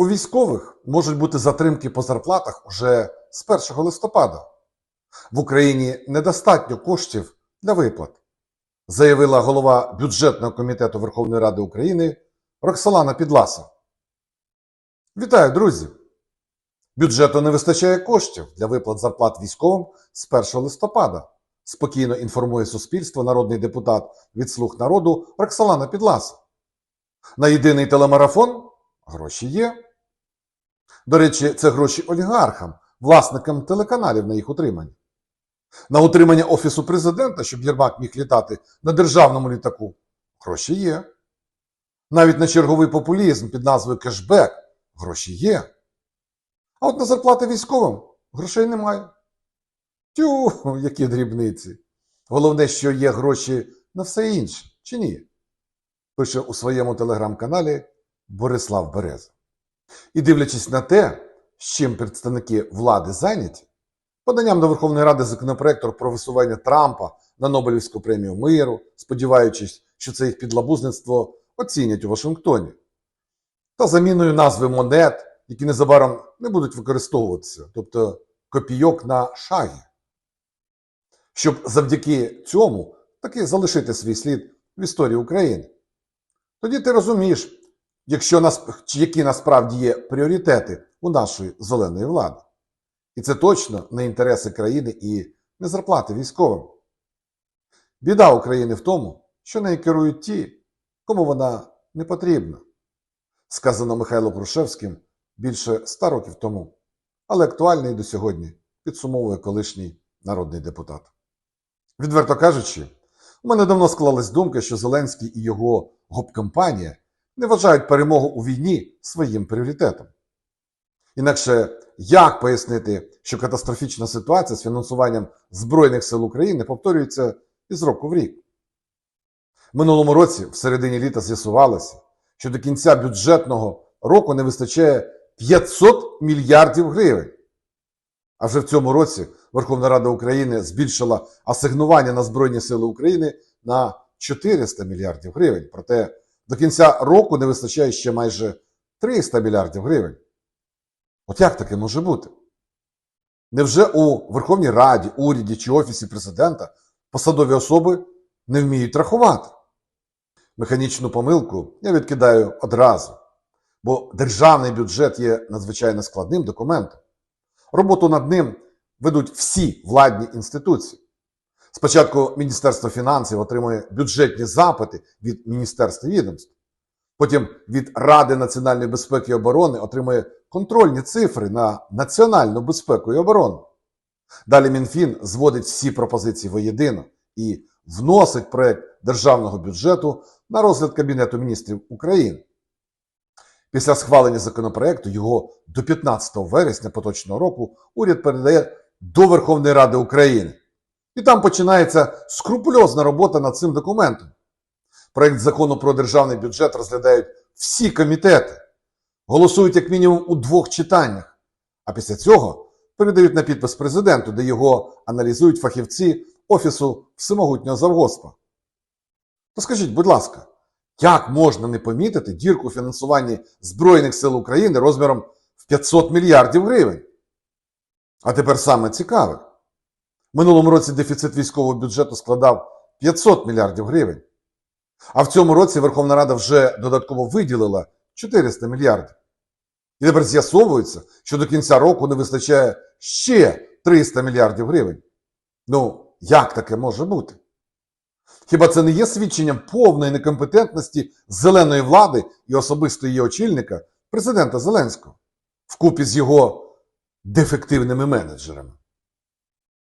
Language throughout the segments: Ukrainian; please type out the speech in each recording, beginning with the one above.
У військових можуть бути затримки по зарплатах уже з 1 листопада. В Україні недостатньо коштів для виплат, заявила голова бюджетного комітету Верховної Ради України Роксолана Підласа. Вітаю, друзі! Бюджету не вистачає коштів для виплат зарплат військовим з 1 листопада. Спокійно інформує суспільство народний депутат від слуг народу Роксолана Підласа. На єдиний телемарафон гроші є. До речі, це гроші олігархам, власникам телеканалів на їх утримання. На утримання Офісу президента, щоб Єрмак міг літати на державному літаку, гроші є. Навіть на черговий популізм під назвою кешбек гроші є. А от на зарплати військовим грошей немає. Тю, які дрібниці. Головне, що є гроші на все інше, чи ні? Пише у своєму телеграм-каналі Борислав Береза. І дивлячись на те, з чим представники влади зайняті, поданням до Верховної Ради законопроекту про висування Трампа на Нобелівську премію миру, сподіваючись, що це їх підлабузництво оцінять у Вашингтоні, та заміною назви монет, які незабаром не будуть використовуватися, тобто копійок на шаги. Щоб завдяки цьому таки залишити свій слід в історії України. Тоді ти розумієш, якщо нас, які насправді є пріоритети у нашої зеленої влади. І це точно не інтереси країни і не зарплати військовим. Біда України в тому, що нею керують ті, кому вона не потрібна. Сказано Михайло Крушевським більше ста років тому, але актуальний до сьогодні підсумовує колишній народний депутат. Відверто кажучи, у мене давно склалась думка, що Зеленський і його гоп-компанія не вважають перемогу у війні своїм пріоритетом. Інакше як пояснити, що катастрофічна ситуація з фінансуванням Збройних сил України повторюється із року в рік? Минулому році, в середині літа, з'ясувалося, що до кінця бюджетного року не вистачає 500 мільярдів гривень. А вже в цьому році Верховна Рада України збільшила асигнування на Збройні Сили України на 400 мільярдів гривень. Проте до кінця року не вистачає ще майже 300 мільярдів гривень. От як таке може бути? Невже у Верховній Раді, уряді чи Офісі президента посадові особи не вміють рахувати? Механічну помилку я відкидаю одразу, бо державний бюджет є надзвичайно складним документом. Роботу над ним ведуть всі владні інституції. Спочатку Міністерство фінансів отримує бюджетні запити від Міністерства відомств. Потім від Ради національної безпеки і оборони отримує контрольні цифри на національну безпеку і оборону. Далі Мінфін зводить всі пропозиції воєдино і вносить проект державного бюджету на розгляд Кабінету міністрів України. Після схвалення законопроекту його до 15 вересня поточного року уряд передає до Верховної Ради України. І там починається скрупульозна робота над цим документом. Проект закону про державний бюджет розглядають всі комітети, голосують як мінімум у двох читаннях, а після цього передають на підпис президенту, де його аналізують фахівці Офісу Всемогутнього Завгоспа. То скажіть, будь ласка, як можна не помітити дірку у фінансуванні Збройних сил України розміром в 500 мільярдів гривень? А тепер саме цікаве. Минулому році дефіцит військового бюджету складав 500 мільярдів гривень. А в цьому році Верховна Рада вже додатково виділила 400 мільярдів. І тепер з'ясовується, що до кінця року не вистачає ще 300 мільярдів гривень. Ну, як таке може бути? Хіба це не є свідченням повної некомпетентності зеленої влади і особисто її очільника, президента Зеленського, вкупі з його дефективними менеджерами?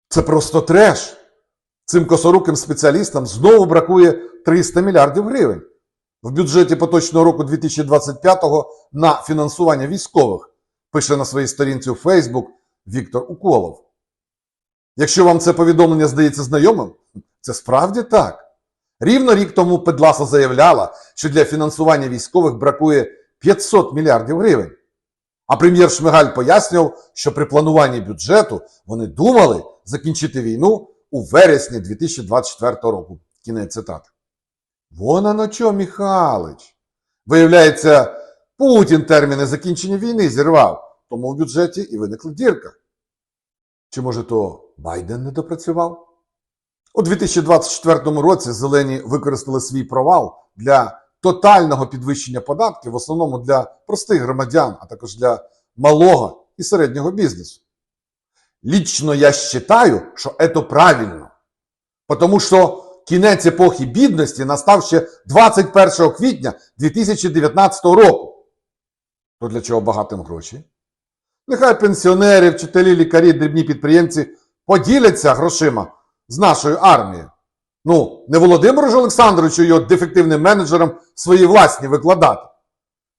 Це просто треш. Цим косоруким спеціалістам знову бракує 300 мільярдів гривень в бюджеті поточного року 2025-го на фінансування військових, пише на своїй сторінці у Фейсбук Віктор Уколов. Якщо вам це повідомлення здається знайомим, це справді так. Рівно рік тому Педласа заявляла, що для фінансування військових бракує 500 мільярдів гривень. А прем'єр Шмигаль пояснював, що при плануванні бюджету вони думали закінчити війну у вересні 2024 року. Кінець цитати. Вона на чо, Михалич? Виявляється, Путін терміни закінчення війни зірвав, тому в бюджеті і виникла дірка. Чи може то Байден не допрацював? У 2024 році зелені використали свій провал для тотального підвищення податків, в основному для простих громадян, а також для малого і середнього бізнесу. Лично я вважаю, що це правильно. Тому що кінець епохи бідності настав ще 21 квітня 2019 року. То для чого багатим гроші? Нехай пенсіонери, вчителі, лікарі, дрібні підприємці поділяться грошима з нашою армією. Ну, не Володимиру ж Олександровичу його дефективним менеджерам свої власні викладати.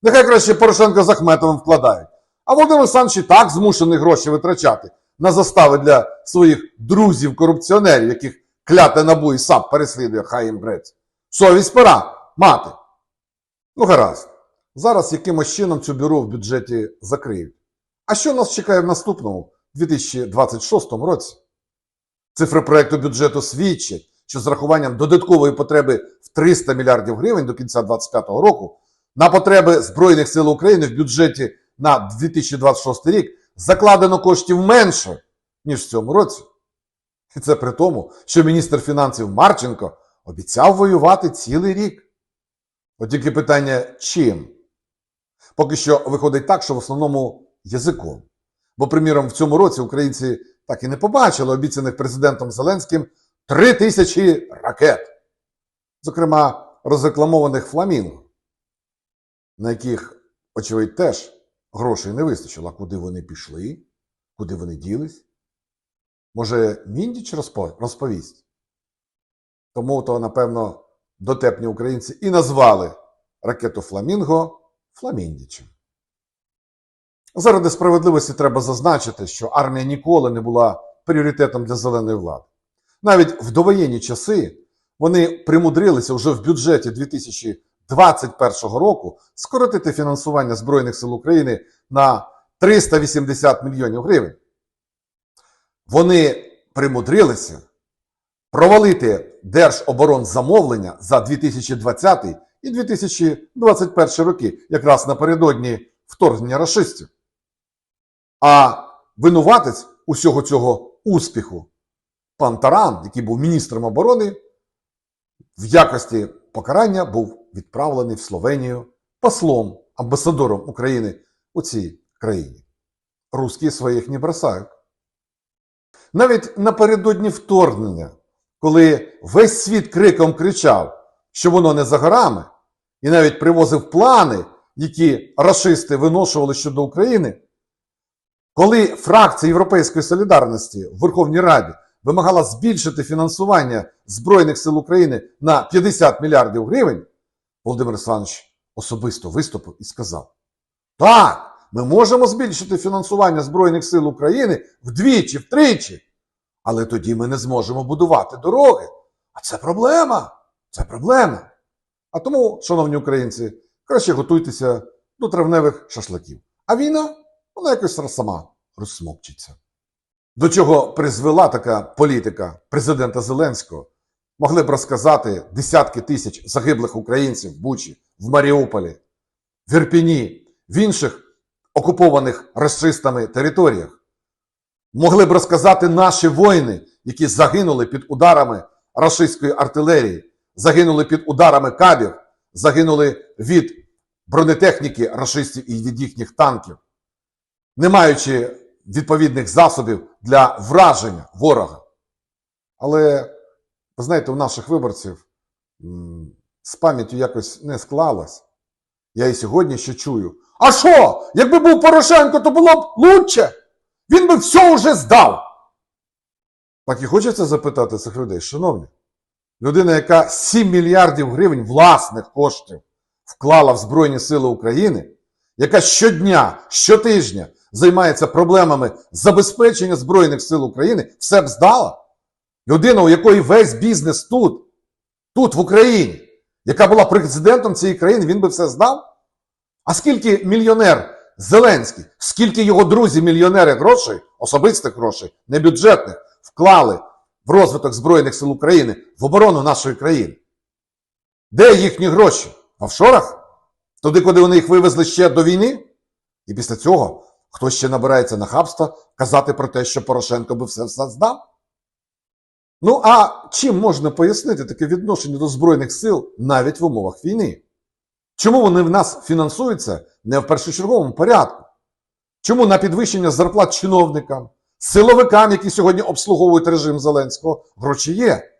Нехай краще Порошенко з Ахметовим вкладають. А Володимир Олександрович і так змушений гроші витрачати на застави для своїх друзів-корупціонерів, яких кляте набу і САП переслідує, хай їм грець. Совість пора мати. Ну, гаразд. Зараз якимось чином цю бюро в бюджеті закриють. А що нас чекає в наступному 2026 році? Цифри проекту бюджету свідчать, що з рахуванням додаткової потреби в 300 мільярдів гривень до кінця 2025 року на потреби Збройних сил України в бюджеті на 2026 рік закладено коштів менше, ніж в цьому році. І це при тому, що міністр фінансів Марченко обіцяв воювати цілий рік. От тільки питання чим? Поки що виходить так, що в основному язиком. Бо, приміром, в цьому році українці так і не побачили обіцяних президентом Зеленським три тисячі ракет, зокрема розрекламованих фламінго, на яких, очевидь, теж грошей не вистачило. Куди вони пішли? Куди вони ділись? Може, Міндіч розповість? Тому то, напевно, дотепні українці і назвали ракету Фламінго Фламіндічем. Заради справедливості треба зазначити, що армія ніколи не була пріоритетом для зеленої влади. Навіть в довоєнні часи вони примудрилися вже в бюджеті 2021 року скоротити фінансування Збройних сил України на 380 мільйонів гривень. Вони примудрилися провалити держоборонзамовлення за 2020 і 2021 роки, якраз напередодні вторгнення рашистів. А винуватець усього цього успіху, пан Таран, який був міністром оборони, в якості покарання був відправлений в Словенію послом, амбасадором України у цій країні. Русські своїх не бросають. Навіть напередодні вторгнення, коли весь світ криком кричав, що воно не за горами, і навіть привозив плани, які рашисти виношували щодо України, коли фракція Європейської солідарності в Верховній Раді вимагала збільшити фінансування Збройних сил України на 50 мільярдів гривень, Володимир Олександрович особисто виступив і сказав: Так, ми можемо збільшити фінансування Збройних сил України вдвічі, втричі, але тоді ми не зможемо будувати дороги. А це проблема. Це проблема. А тому, шановні українці, краще готуйтеся до травневих шашликів. А війна, вона якось сама розсмокчиться. До чого призвела така політика президента Зеленського, могли б розказати десятки тисяч загиблих українців в Бучі, в Маріуполі, в Ірпіні, в інших окупованих расистами територіях. Могли б розказати наші воїни, які загинули під ударами рашистської артилерії, загинули під ударами кабів, загинули від бронетехніки рашистів і від їхніх танків, не маючи відповідних засобів для враження ворога. Але, ви знаєте, у наших виборців з пам'яттю якось не склалось. Я і сьогодні ще чую. А що? Якби був Порошенко, то було б лучше. Він би все вже здав. Так і хочеться запитати цих людей, шановні, людина, яка 7 мільярдів гривень власних коштів вклала в Збройні Сили України, яка щодня, щотижня займається проблемами забезпечення Збройних сил України, все б здала. Людина, у якої весь бізнес тут, тут, в Україні, яка була президентом цієї країни, він би все здав? А скільки мільйонер Зеленський, скільки його друзі-мільйонери грошей, особистих грошей, не бюджетних, вклали в розвиток Збройних сил України, в оборону нашої країни? Де їхні гроші? В офшорах? Туди, куди вони їх вивезли ще до війни? І після цього хтось ще набирається нахабства казати про те, що Порошенко би все все здав? Ну а чим можна пояснити таке відношення до Збройних сил навіть в умовах війни? Чому вони в нас фінансуються не в першочерговому порядку? Чому на підвищення зарплат чиновникам, силовикам, які сьогодні обслуговують режим Зеленського, гроші є?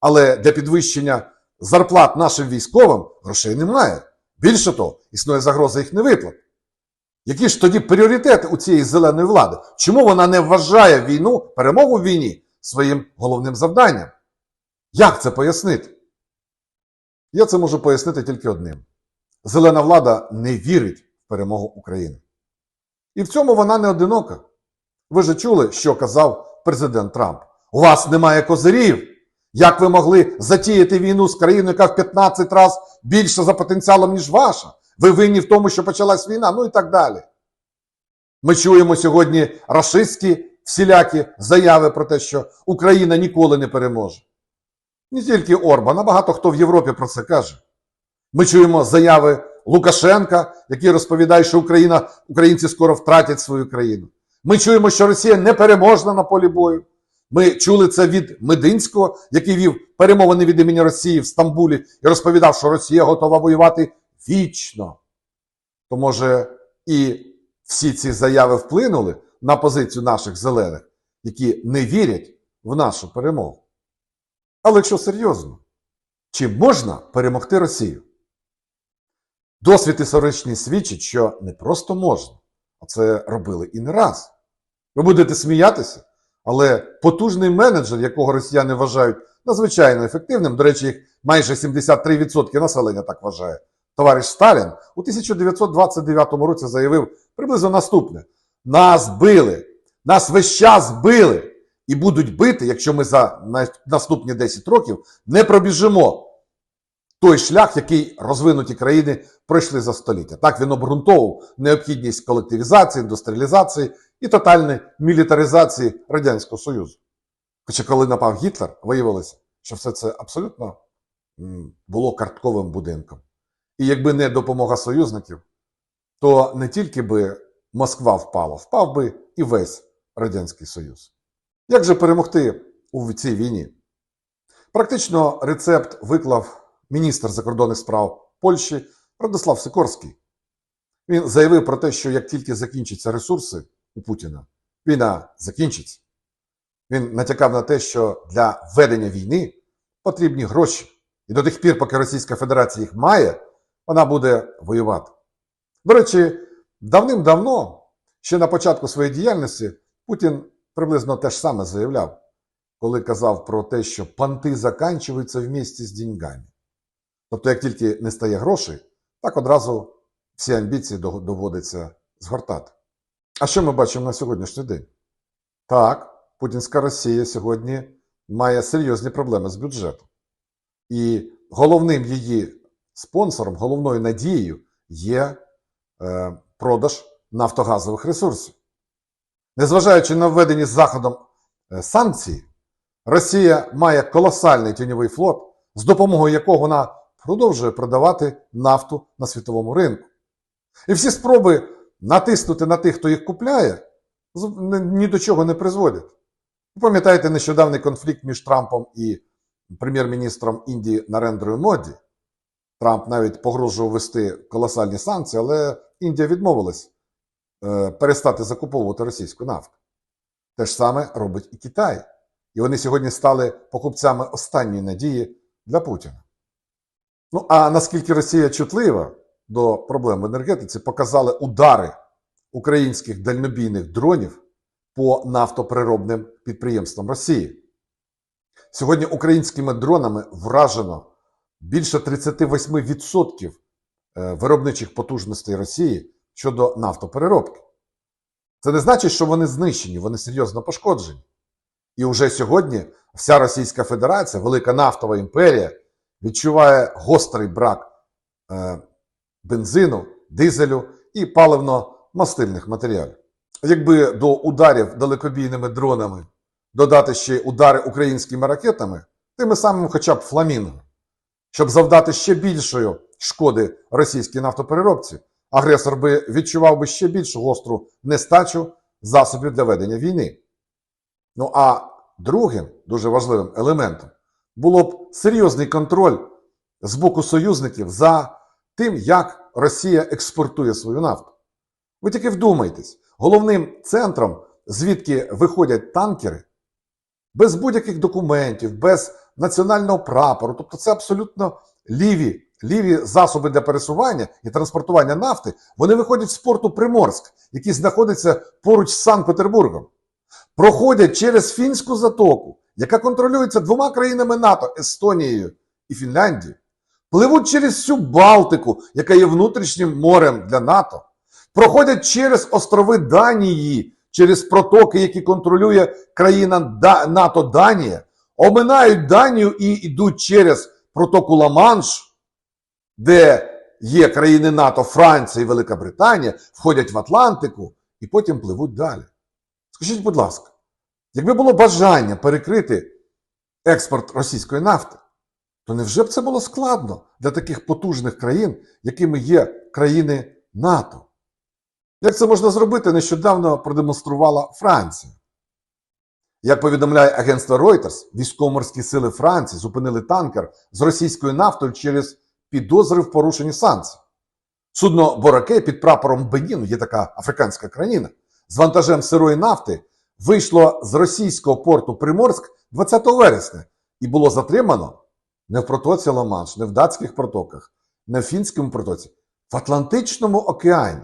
Але для підвищення зарплат нашим військовим грошей немає. Більше того, існує загроза їх невиплат. Які ж тоді пріоритети у цієї зеленої влади? Чому вона не вважає війну, перемогу в війні своїм головним завданням? Як це пояснити? Я це можу пояснити тільки одним: зелена влада не вірить в перемогу України. І в цьому вона не одинока. Ви ж чули, що казав президент Трамп. У вас немає козирів. Як ви могли затіяти війну з країною, яка в 15 разів більше за потенціалом, ніж ваша? Ви винні в тому, що почалась війна, ну і так далі. Ми чуємо сьогодні рашистські всілякі заяви про те, що Україна ніколи не переможе. Не тільки Орбан, а багато хто в Європі про це каже. Ми чуємо заяви Лукашенка, який розповідає, що Україна, українці скоро втратять свою країну. Ми чуємо, що Росія непереможна на полі бою. Ми чули це від Мединського, який вів перемовини від імені Росії в Стамбулі і розповідав, що Росія готова воювати вічно. То може і всі ці заяви вплинули на позицію наших зелених, які не вірять в нашу перемогу. Але якщо серйозно, чи можна перемогти Росію? Досвід історичний свідчить, що не просто можна, а це робили і не раз. Ви будете сміятися, але потужний менеджер, якого росіяни вважають надзвичайно ефективним, до речі, їх майже 73% населення так вважає, товариш Сталін у 1929 році заявив приблизно наступне: нас били, нас весь час били і будуть бити, якщо ми за наступні 10 років не пробіжимо той шлях, який розвинуті країни пройшли за століття. Так він обґрунтовував необхідність колективізації, індустріалізації і тотальної мілітаризації Радянського Союзу. Хоча коли напав Гітлер, виявилося, що все це абсолютно було картковим будинком. І якби не допомога союзників, то не тільки би Москва впала, впав би і весь Радянський Союз. Як же перемогти у цій війні? Практично рецепт виклав міністр закордонних справ Польщі Радослав Сикорський. Він заявив про те, що як тільки закінчаться ресурси у Путіна, війна закінчиться. Він натякав на те, що для ведення війни потрібні гроші. І до тих пір, поки Російська Федерація їх має, вона буде воювати. До речі, давним-давно, ще на початку своєї діяльності, Путін приблизно те ж саме заявляв, коли казав про те, що панти заканчуються в місті з деньгами. Тобто, як тільки не стає грошей, так одразу всі амбіції доводиться згортати. А що ми бачимо на сьогоднішній день? Так, Путінська Росія сьогодні має серйозні проблеми з бюджетом. І головним її спонсором, головною надією є е, продаж нафтогазових ресурсів. Незважаючи на введені Заходом е, санкції, Росія має колосальний тіньовий флот, з допомогою якого вона продовжує продавати нафту на світовому ринку. І всі спроби натиснути на тих, хто їх купляє, ні до чого не призводять. Ви пам'ятаєте нещодавний конфлікт між Трампом і прем'єр-міністром Індії Нарендрою Моді? Трамп навіть погрожував ввести колосальні санкції, але Індія відмовилась е, перестати закуповувати російську нафту. Те ж саме робить і Китай. І вони сьогодні стали покупцями останньої надії для Путіна. Ну а наскільки Росія чутлива до проблем в енергетиці, показали удари українських дальнобійних дронів по нафтопереробним підприємствам Росії. Сьогодні українськими дронами вражено більше 38% е, виробничих потужностей Росії щодо нафтопереробки. Це не значить, що вони знищені, вони серйозно пошкоджені. І вже сьогодні вся Російська Федерація, велика нафтова імперія, відчуває гострий брак е, бензину, дизелю і паливно-мастильних матеріалів. Якби до ударів далекобійними дронами додати ще удари українськими ракетами, тими самими хоча б фламінго, Щоб завдати ще більшої шкоди російській нафтопереробці, агресор би відчував би ще більшу гостру нестачу засобів для ведення війни. Ну а другим дуже важливим елементом було б серйозний контроль з боку союзників за тим, як Росія експортує свою нафту. Ви тільки вдумайтесь, головним центром, звідки виходять танкери, без будь-яких документів, без національного прапору, тобто це абсолютно ліві, ліві засоби для пересування і транспортування нафти, вони виходять з порту Приморськ, який знаходиться поруч з Санкт-Петербургом, проходять через фінську затоку, яка контролюється двома країнами НАТО Естонією і Фінляндією, пливуть через всю Балтику, яка є внутрішнім морем для НАТО, проходять через острови Данії, через протоки, які контролює країна НАТО Данія, оминають Данію і йдуть через протоку Ла-Манш, де є країни НАТО, Франція і Велика Британія, входять в Атлантику і потім пливуть далі. Скажіть, будь ласка, якби було бажання перекрити експорт російської нафти, то невже б це було складно для таких потужних країн, якими є країни НАТО? Як це можна зробити, нещодавно продемонструвала Франція. Як повідомляє агентство Reuters, військово-морські сили Франції зупинили танкер з російською нафтою через підозри в порушенні санкцій. Судно Бораке під прапором Беніну, є така африканська країна, з вантажем сирої нафти вийшло з російського порту Приморськ 20 вересня і було затримано не в протоці Ла-Манш, не в датських протоках, не в фінському протоці, в Атлантичному океані.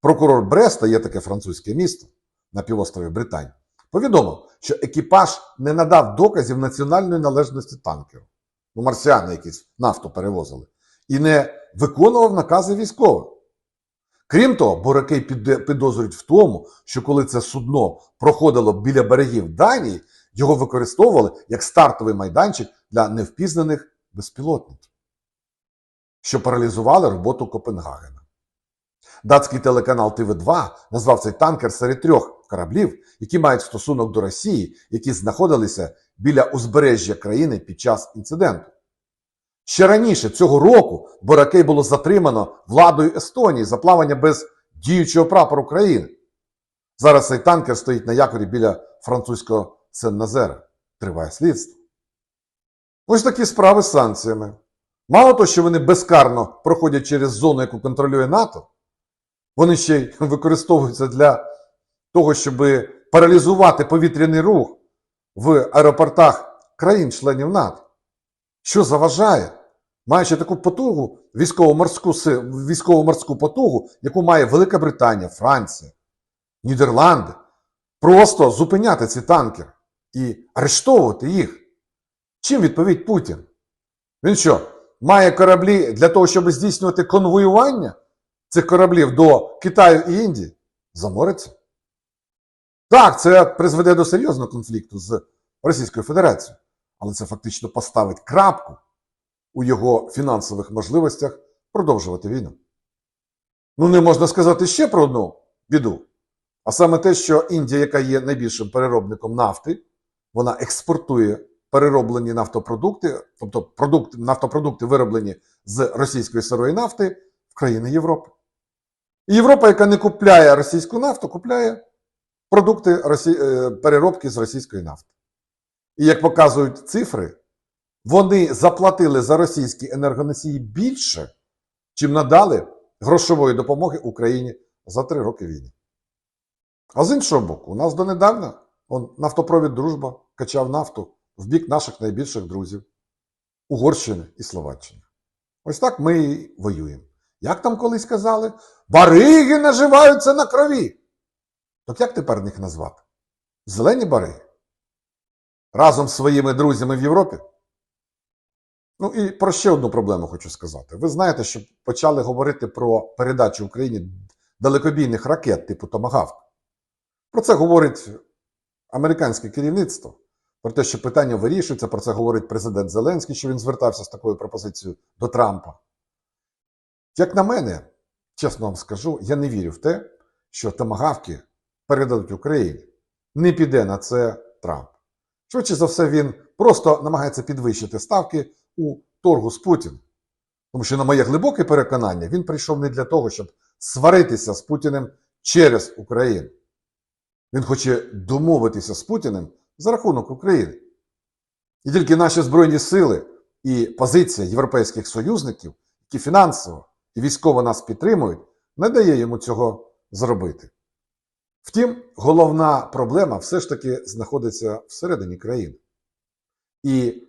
Прокурор Бреста, є таке французьке місто на півострові Британії, повідомив, що екіпаж не надав доказів національної належності танкеру. Ну, марсіани якісь нафту перевозили, і не виконував накази військових. Крім того, Боракей під- підозрюють в тому, що коли це судно проходило біля берегів Данії, його використовували як стартовий майданчик для невпізнаних безпілотників, що паралізували роботу Копенгагена. Датський телеканал ТВ2 назвав цей танкер серед трьох кораблів, які мають стосунок до Росії, які знаходилися біля узбережжя країни під час інциденту. Ще раніше цього року Боракей було затримано владою Естонії за плавання без діючого прапору країни. Зараз цей танкер стоїть на якорі біля французького Сен-Назера. Триває слідство. Ось такі справи з санкціями. Мало того, що вони безкарно проходять через зону, яку контролює НАТО, вони ще й використовуються для того, щоб паралізувати повітряний рух в аеропортах країн-членів НАТО. Що заважає, маючи таку потугу, військово-морську, військово-морську потугу, яку має Велика Британія, Франція, Нідерланди, просто зупиняти ці танкери і арештовувати їх. Чим відповідь Путін? Він що, має кораблі для того, щоб здійснювати конвоювання цих кораблів до Китаю і Індії? Замориться? Так, це призведе до серйозного конфлікту з Російською Федерацією, але це фактично поставить крапку у його фінансових можливостях продовжувати війну. Ну, не можна сказати ще про одну біду. А саме те, що Індія, яка є найбільшим переробником нафти, вона експортує перероблені нафтопродукти, тобто продукти, нафтопродукти, вироблені з російської сирої нафти, в країни Європи. І Європа, яка не купляє російську нафту, купляє продукти росі... е, переробки з російської нафти. І як показують цифри, вони заплатили за російські енергоносії більше, чим надали грошової допомоги Україні за три роки війни. А з іншого боку, у нас донедавна он, нафтопровід Дружба качав нафту в бік наших найбільших друзів Угорщини і Словаччини. Ось так ми і воюємо. Як там колись казали? Бариги наживаються на крові. Так як тепер їх назвати? Зелені бариги? Разом з своїми друзями в Європі? Ну і про ще одну проблему хочу сказати. Ви знаєте, що почали говорити про передачу Україні далекобійних ракет типу Томагавк. Про це говорить американське керівництво. Про те, що питання вирішується, про це говорить президент Зеленський, що він звертався з такою пропозицією до Трампа. Як на мене, чесно вам скажу, я не вірю в те, що томагавки передадуть Україні. Не піде на це Трамп. Швидше за все, він просто намагається підвищити ставки у торгу з Путіним. Тому що, на моє глибоке переконання, він прийшов не для того, щоб сваритися з Путіним через Україну. Він хоче домовитися з Путіним за рахунок України. І тільки наші Збройні сили і позиція європейських союзників, які фінансово і військово нас підтримують, не дає йому цього зробити. Втім, головна проблема все ж таки знаходиться всередині країни. І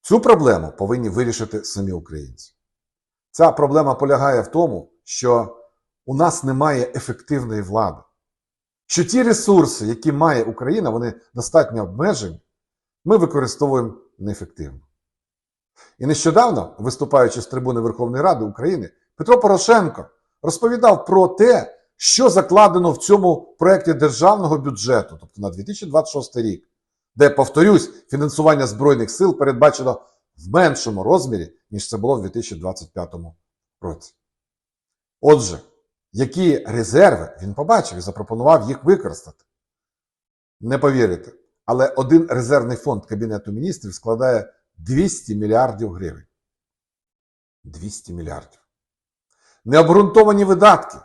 цю проблему повинні вирішити самі українці. Ця проблема полягає в тому, що у нас немає ефективної влади. Що ті ресурси, які має Україна, вони достатньо обмежені, ми використовуємо неефективно. І нещодавно, виступаючи з трибуни Верховної Ради України, Петро Порошенко розповідав про те, що закладено в цьому проєкті державного бюджету, тобто на 2026 рік, де, повторюсь, фінансування Збройних сил передбачено в меншому розмірі, ніж це було в 2025 році. Отже, які резерви він побачив і запропонував їх використати. Не повірите, але один резервний фонд Кабінету міністрів складає 200 мільярдів гривень. 200 мільярдів. Необґрунтовані видатки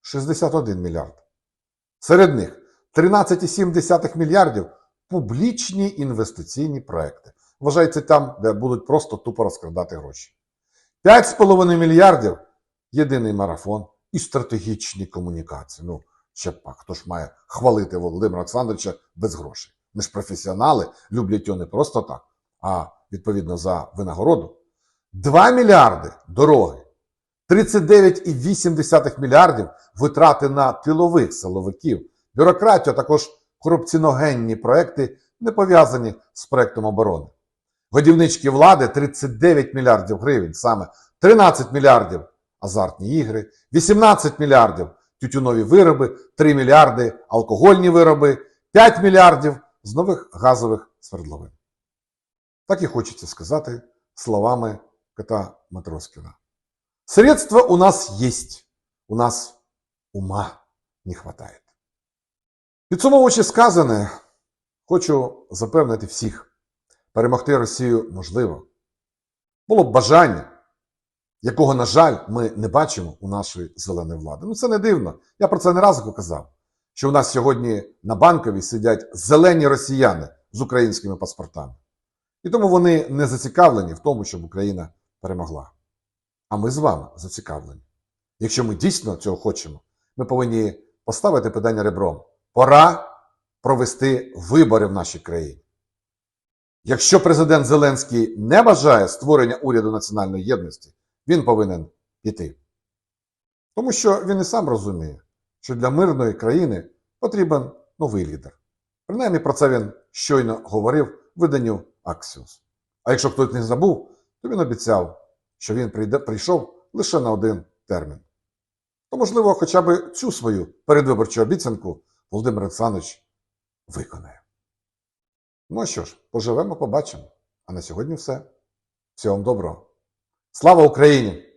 61 мільярд. Серед них 13,7 мільярдів публічні інвестиційні проекти. Вважається там, де будуть просто тупо розкрадати гроші. 5,5 мільярдів єдиний марафон і стратегічні комунікації. Ну, ще пак, хто ж має хвалити Володимира Олександровича без грошей. Ми ж професіонали люблять його не просто так, а відповідно за винагороду. 2 мільярди дороги, 39,8 мільярдів витрати на тилових силовиків, бюрократію, а також корупціоногенні проекти, не пов'язані з проектом оборони. Годівнички влади 39 мільярдів гривень, саме 13 мільярдів азартні ігри, 18 мільярдів тютюнові вироби, 3 мільярди алкогольні вироби, 5 мільярдів з нових газових свердловин. Так і хочеться сказати словами кота Матроскіна. Средства у нас есть, у нас ума не хватает. Підсумовуючи сказане, хочу запевнити всіх, перемогти Росію можливо. Було б бажання, якого, на жаль, ми не бачимо у нашої зеленої влади. Ну це не дивно. Я про це не раз казав, що у нас сьогодні на банковій сидять зелені росіяни з українськими паспортами. І тому вони не зацікавлені в тому, щоб Україна перемогла. А ми з вами зацікавлені. Якщо ми дійсно цього хочемо, ми повинні поставити питання ребром. Пора провести вибори в нашій країні. Якщо президент Зеленський не бажає створення уряду національної єдності, він повинен піти. Тому що він і сам розуміє, що для мирної країни потрібен новий лідер. Принаймні про це він щойно говорив виданню Axios. А якщо хтось не забув, то він обіцяв, що він прийде, прийшов лише на один термін. То, можливо, хоча б цю свою передвиборчу обіцянку Володимир Олександрович виконає. Ну що ж, поживемо, побачимо. А на сьогодні все. Всього вам доброго. Слава Україні!